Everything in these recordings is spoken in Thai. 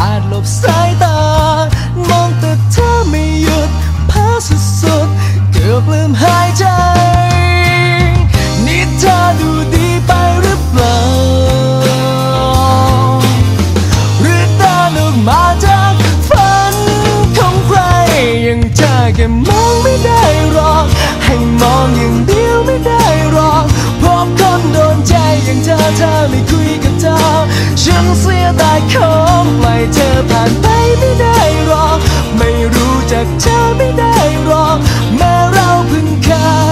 อาจหลบสายตา มองแต่เธอไม่หยุดพาสุดๆ เกือบลืมหายใจ นี่เธอดูดีไปหรือเปล่า หรือตาหนุกมาจากฝันของใคร ยังเธอแค่มองไม่ได้หรอก ให้มองอย่างเดียวไม่ได้หรอกพบคนโดนใจอย่างเธอเธอไม่คุย ฉังเสียดายของปล่อยเธอผ่านไปไม่ได้หรอก ไม่รู้จักเธอไม่ได้หรอกแม้เราเพิ่งเค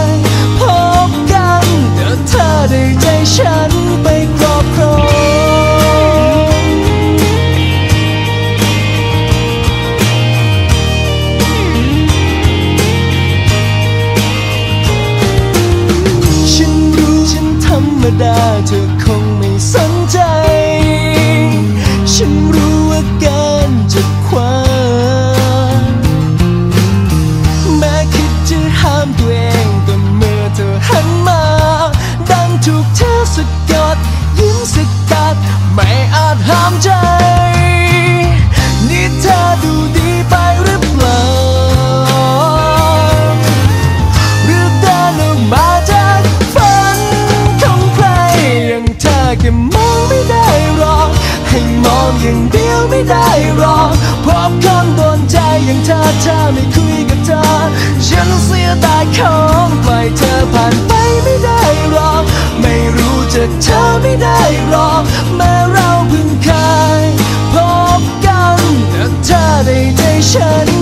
ยพบกันแต่เธอได้ใจฉันไปครอบครองธรรมดาเธอคงไม่ ถูกเธอดยิ้มสกัดไม่อาจห้ามใจ นี่เธอดูดีไปหรือเปล่าหรือเดินออกมาจากฝันของใครอย่างเธอแค่มองไม่ได้หรอกให้มองอย่างเดียวไม่ได้หรอกพราะคนโดนใจอย่างเธอเธอไม่คุยกับเธอฉันเสียดายของปล่อยเธอผ่าน เธอไม่ได้หรอกแม้เราเพิ่งเคยพบกันแต่เธอได้ใจฉัน